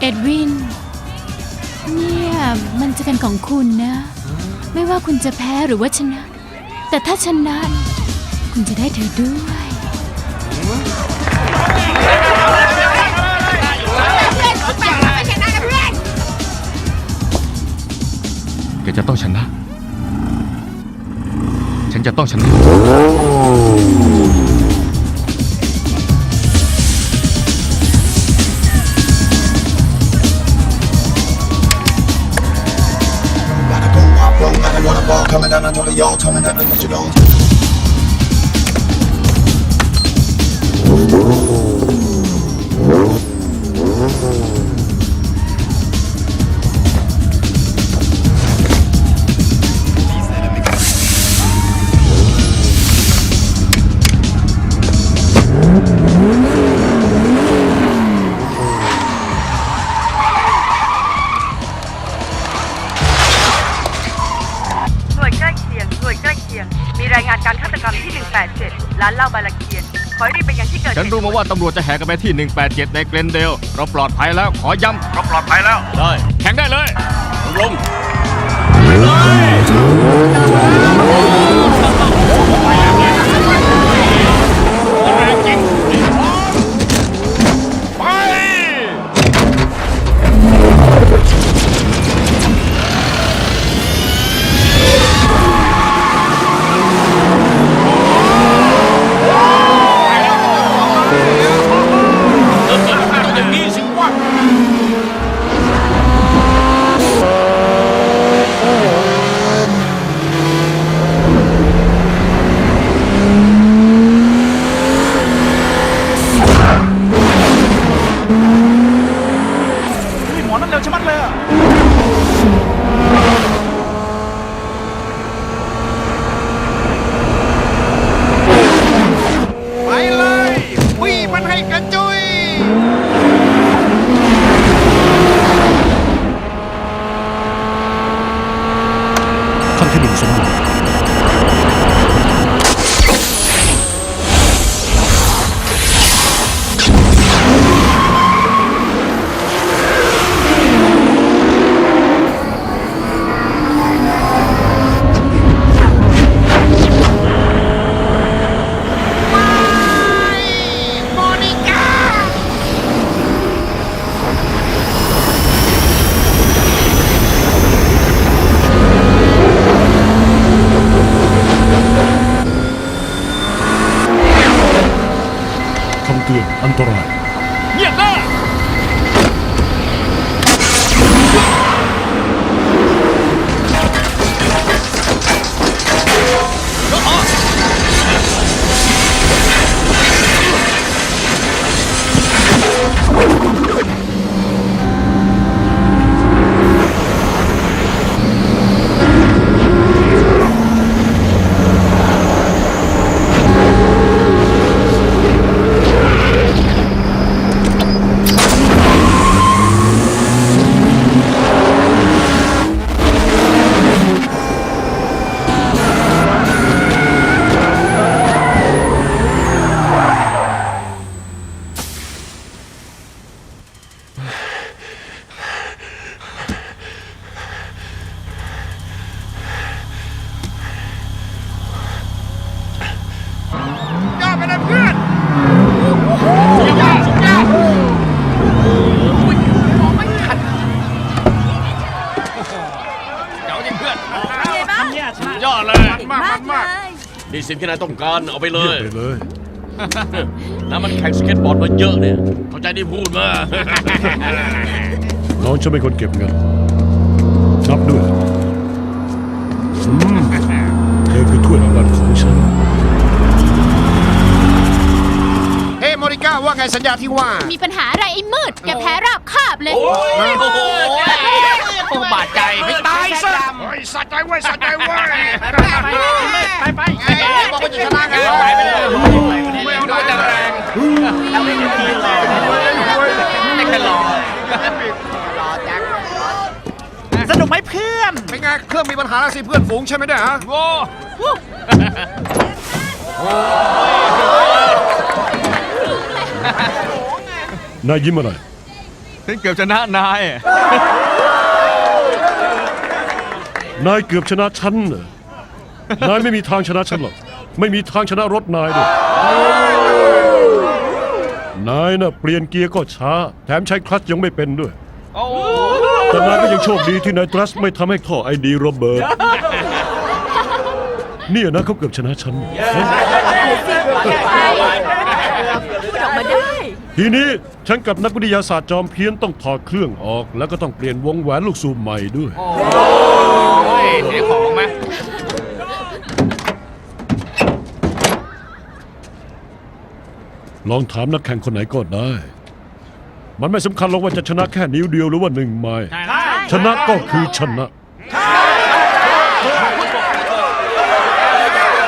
เอ็ดวิน เนี่ยมันจะเป็นของคุณนะ ไม่ว่าคุณจะแพ้หรือว่าชนะ แต่ถ้าชนะ คุณจะได้เธอด้วย กจะต้องชนะ ฉันจะต้องชนะ Gotta go วยใกล้เคียง มีรายงานการฆาตกรรมที่ 187 ร้านเหล้าบาลาเกียน ขอให้รีบไปยังที่เกิดเหตุฉันรู้มาว่าตำรวจจะแห่กันไปที่ 187 ในเกรนเดล เราปลอดภัยแล้ว ขอย้ำเราปลอดภัยแล้ว ได้ แข่งได้เลยลงแขั้นที่หนึ่ คำ อดเลยมากมากมากนี่สิ่งที่นายต้องการเอาไปเลเยี่ยยมไปเลย น้ำมันแข่งสเก็ตบอร์ดมาเยอะเนี่ย เข้าใจที่พูดมา น้องฉันเป็นคนเก็บเงินนับด้วยอืมเธอคือถ้วยรางวัลของฉัน เฮ้โมนิก้าว่าไงสัญญาที่ว่า มีปัญหาอะไรไอ้มืด แกแพ้ราบคาบเลย โอ้ยโอ้โหโอ้บาดใจไม่ตายซะเฮ้ย สะใจเว้ยสะใจเว้ยไปไปไอ้บอกว่าจะชนะไงไปไปเลยไม่เอาด้วยแต่แรงไม่แค่รอสนุกไหมเพื่อน เป็นไงเครื่องมีปัญหาแล้วสิเพื่อนฝูงใช่ไหมเนี่ยฮะโอ้นายยิ้มอะไรฉันเกือบชนะนาย นายเกือบชนะฉันเหรอนายไม่มีทางชนะฉันหรอก ไม่มีทางชนะรถนายด้วยนายน่ะเปลี่ยนเกียร์ก็ช้า แถมใช้คลัตช์ยังไม่เป็นด้วย แต่นายก็ยังโชคดีที่นายทรัสไม่ทำให้ท่อไอดีระเบิด เนี่ยนะเขาเกือบชนะฉันทีนี้ฉันกับนักวิทยาศาสตร์จอมเพี้ยนต้องถอดเครื่องออก แล้วก็ต้องเปลี่ยนวงแหวนลูกสูบใหม่ด้วยเฮ้ย เสียของไหมลองถามนักแข่งคนไหนก็ได้ มันไม่สำคัญหรอกว่าจะชนะแค่นิ้วเดียวหรือว่าหนึ่งไม้ ชนะก็คือชนะ